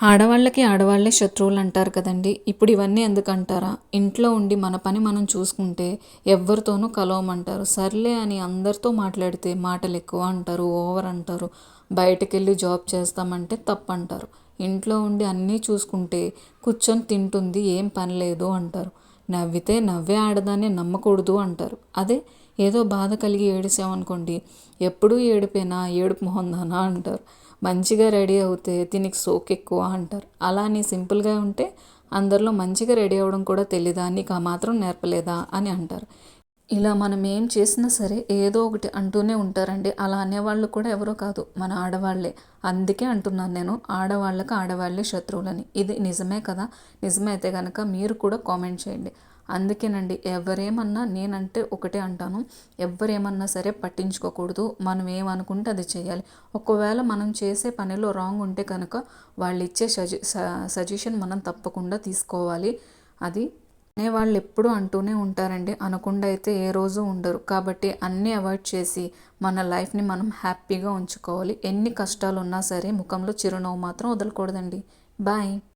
ఆడవాళ్ళకి ఆడవాళ్ళే శత్రువులు అంటారు కదండి. ఇప్పుడు ఇవన్నీ ఎందుకంటారా? ఇంట్లో ఉండి మన పని మనం చూసుకుంటే ఎవరితోనూ కలవమంటారు. సర్లే అని అందరితో మాట్లాడితే మాటలు ఎక్కువ అంటారు ఓవర్ అంటారు. బయటకు వెళ్ళి జాబ్ చేస్తామంటే తప్పు అంటారు ఇంట్లో ఉండి అన్నీ చూసుకుంటే కూర్చొని తింటుంది ఏం పని లేదు అంటారు. నవ్వితే నవ్వే ఆడదాన్ని నమ్మకూడదు అంటారు. అదే ఏదో బాధ కలిగి ఏడిసామనుకోండి ఎప్పుడూ ఏడిపోయినా ఏడుపు మొహందానా అంటారు. మంచిగా రెడీ అవుతే దీనికి సోక్ ఎక్కువ అంటారు. అలా నీ సింపుల్గా ఉంటే అందరిలో మంచిగా రెడీ అవ్వడం కూడా తెలీదా నీకు ఆ మాత్రం నేర్పలేదా అని అంటారు. ఇలా మనం ఏం చేసినా సరే ఏదో ఒకటి అంటూనే ఉంటారండి. అలా అనేవాళ్ళు కూడా ఎవరో కాదు మన ఆడవాళ్ళే. అందుకే అంటున్నాను నేను ఆడవాళ్ళకి ఆడవాళ్ళే శత్రువులని. ఇది నిజమే కదా? నిజమే అయితే కనుక మీరు కూడా కామెంట్ చేయండి. అందుకేనండి ఎవరేమన్నా నేనంటే ఒకటే అంటాను. ఎవరేమన్నా సరే పట్టించుకోకూడదు. మనం ఏమనుకుంటే అది చేయాలి. ఒకవేళ మనం చేసే పనిలో రాంగ్ ఉంటే కనుక వాళ్ళు ఇచ్చే సజె సజెషన్ మనం తప్పకుండా తీసుకోవాలి. అది వాళ్ళు ఎప్పుడూ అంటూనే ఉంటారండి. అనకుండా అయితే ఏ రోజు ఉండరు. కాబట్టి అన్నీ అవాయిడ్ చేసి మన లైఫ్ని మనం హ్యాపీగా ఉంచుకోవాలి. ఎన్ని కష్టాలు ఉన్నా సరే ముఖంలో చిరునవ్వు మాత్రం వదలకూడదండి. బాయ్.